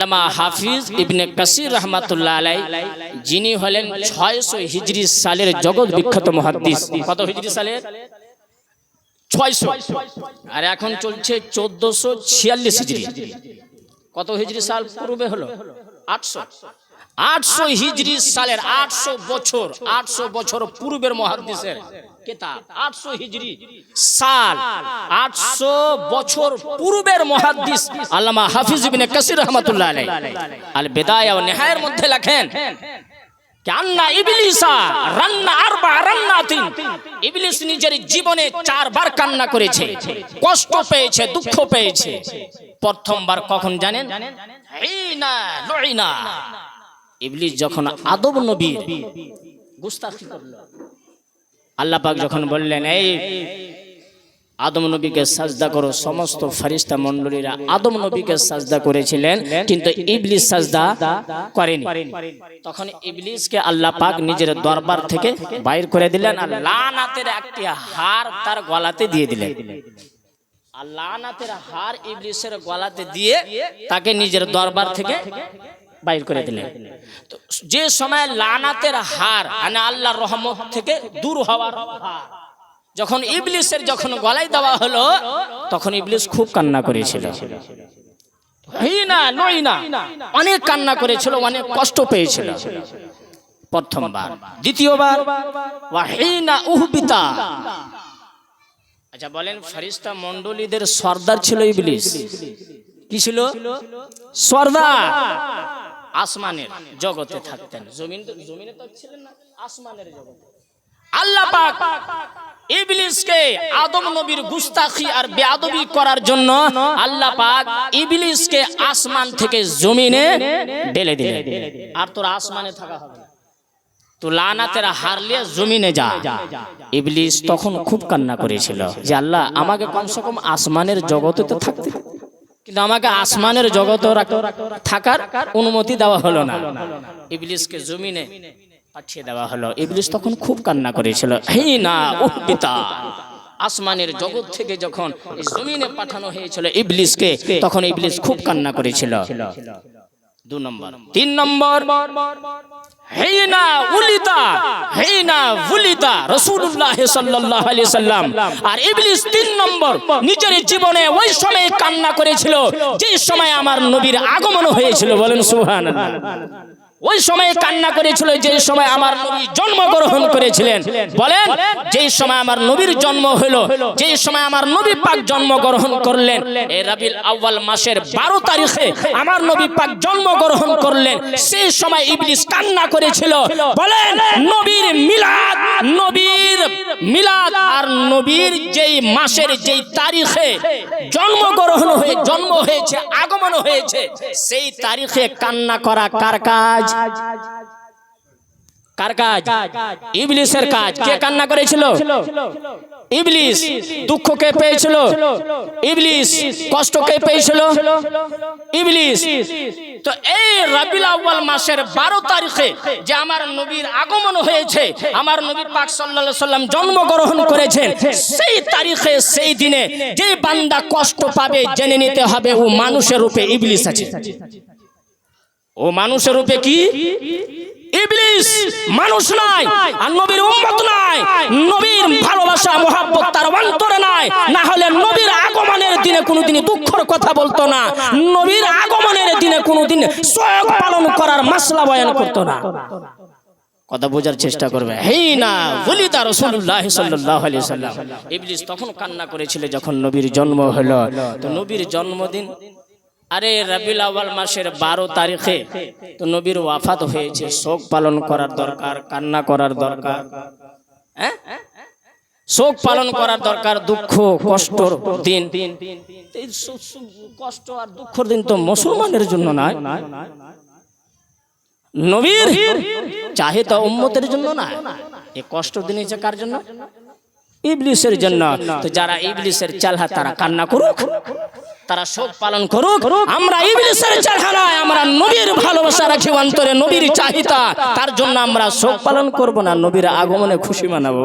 আল্লামা হাফিজ ইবনে কাসির রহমাতুল্লাহ আলাই যিনি হলেন ছয়শো হিজরি সালের জগৎ বিখ্যাত মহাদ্দিস। কত হিজরি সালের? ছয়শো। আর এখন চলছে চোদ্দশো ছিয়াল্লিশ হিজরি। কত হিজরি সাল? পূর্বে হলো। আটশো। আটশো হিজরি সালের আটশো বছর আটশো বছর পূর্বের মহাদ্দিসের কেতাব। আটশো হিজরি সাল আটশো বছর পূর্বের মহাদ্দিস আল্লামা হাফিজ ইবনে কাসির রহমাতুল্লাহ আলাইহি। আল বিদায়া ওয়া নিহায়ের মধ্যে লেখেন কান্না ইবলিসা রান্না আরবা রান্নাতিন। ইবলিস নিজের জীবনে চারবার কান্না করেছে কষ্ট পেয়েছে দুঃখ পেয়েছে। প্রথমবার কখন জানেন? ইবলিস যখন আদব নবীর গুস্তাখি করল, আল্লাহ পাক যখন বললেন, এই আদম নবীকে সাজদা করো, সমস্ত ফারিস্তা মণ্ডলীরা আদম নবীকে সাজদা করেছিলেন, কিন্তু ইবলিস সাজদা করেনি। তখন ইবলিসকে আল্লাহ পাক নিজের দরবার থেকে বাইর করে দিলেন আর লানাতের একটি হার তার গলাতে দিয়ে দিলেন। আর লানাতের হার ইবলিসের গলাতে দিয়ে তাকে নিজের দরবার থেকে বাইর করে দিলেন। যে সময় লানাতের হার মানে আল্লাহর রহমত থেকে দূর হওয়ার যখন ইবলিসের যখন গলায় দেওয়া হলো, তখন ইবলিস খুব কান্না করেছিল। নইনা অনেক কান্না করেছিল, অনেক কষ্ট পেয়েছিল। প্রথমবার। দ্বিতীয়বার আচ্ছা বলেন ফারিস্তা মণ্ডলীদের সর্দার ছিল ইবলিস। কি ছিল? সর্দার। আসমানের জগতে থাকতেন জমিন জমিনে তো ছিলেন না আসমানের জগতে আল্লাহ পাক ইবলিসকে আদম নবীর গুস্তাখি আর বেয়াদবি করার জন্য আল্লাহ পাক ইবলিসকে আসমান থেকে জমিনে ঢেলে দিলেন আর তোর আসমানে থাকা হবে না। তো লানাতের হারলে জমিনে যা ইবলিস তখন খুব কান্না করেছিল যে আল্লাহ আমাকে কমসে কম আসমানের জগতে তো থাকতে। কিন্তু আমাকে আসমানের জগতে থাকার অনুমতি দেওয়া হলো না। ইবলিসকে জমিনে পাঠিয়ে দেওয়া হলো। ইবলিস তখন খুব কান্না করেছিল। হে না উহ পিতা। আসমানের জগৎ থেকে যখন জমিনে পাঠানো হয়েছিল ইবলিসকে তখন ইবলিস খুব কান্না করেছিল। দু নম্বর। তিন নম্বর। হেইনা উলিতা। আলি সাল্লাম। আর তিন নম্বর নিজের জীবনে ওই সময় কান্না করেছিল যে সময় আমার নবীর আগমন হয়েছিল। বলেন সুবহানাল্লাহ। ওই সময় কান্না করেছিল যে সময় আমার নবী জন্মগ্রহণ করেছিলেন। বলেন যে সময় আমার নবীর জন্ম হলো যে সময় আমার নবী পাক জন্মগ্রহণ করলেন এই আউয়াল মাসের বারো তারিখে আমার নবী পাক জন্মগ্রহণ করলেন, সেই সময় ইবলিস কান্না করেছিল। বলেন, নবীর মিলাদ নবীর মিলাদ আর নবীর যেই মাসের যেই তারিখে জন্মগ্রহণ হয়ে, জন্ম হয়েছে, আগমন হয়েছে, সেই তারিখে কান্না করা কার কাজ? কার কাজ? ইবলিসের কাজ। কে কান্না করেছিল? ইবলিস দুঃখ কে পেয়েছিল। ইবলিস কষ্ট কে পেয়েছিল। ইবলিস। তো এই রাবিল আউয়াল মাসের বারো তারিখে যে আমার নবীর আগমন হয়েছে, আমার নবী পাক আলাইহি সাল্লাম জন্মগ্রহণ করেছেন, সেই তারিখে, সেই দিনে যে বান্দা কষ্ট পাবে জেনে নিতে হবে ও মানুষের রূপে ইবলিস আছে। ও মানুষের রূপে কি? ইবলিস মানুষ নাই, আর নবীর উম্মত নাই। নবীর ভালোবাসা, মহাব্বত তার অন্তরে নাই। না হলে নবীর আগমনের দিনে কোনোদিন দুঃখের কথা বলতো না। নবীর আগমনের দিনে কোনোদিন শোক পালন করার মাসলা বয়ান করতো না। কথা বোঝার চেষ্টা করবে। হেই না বলি তার রসুল্লাহ আলাইহি সাল্লাম ইবলিস তখন কান্না করেছিল যখন নবীর জন্ম হলো। তো নবীর জন্মদিন আরে রবিউল আউয়াল মাসের বারো তারিখে তো নবীর ওয়াফাত হয়েছে। শোক পালন করার দরকার, কান্না করার দরকার। হ্যাঁ? শোক পালন করার দরকার, দুঃখ, কষ্টর দিন। কষ্ট আর দুঃখর দিন তো মুসলমানের জন্য নয়। নবীর চাহে তো উম্মতের জন্য না এই কষ্ট দিন কার জন্য? ইবলিসের জন্য। তো যারা ইবলিসের চালহা, তারা কান্না করুক। তারা শোক পালন করুক। আমরা ইবলিসের চেহারায় আমরা নবীর ভালোবাসা রাখি, অন্তরে নবীর চাহিদা। তার জন্য আমরা শোক পালন করব না, নবীর আগমনে খুশি মানাবো।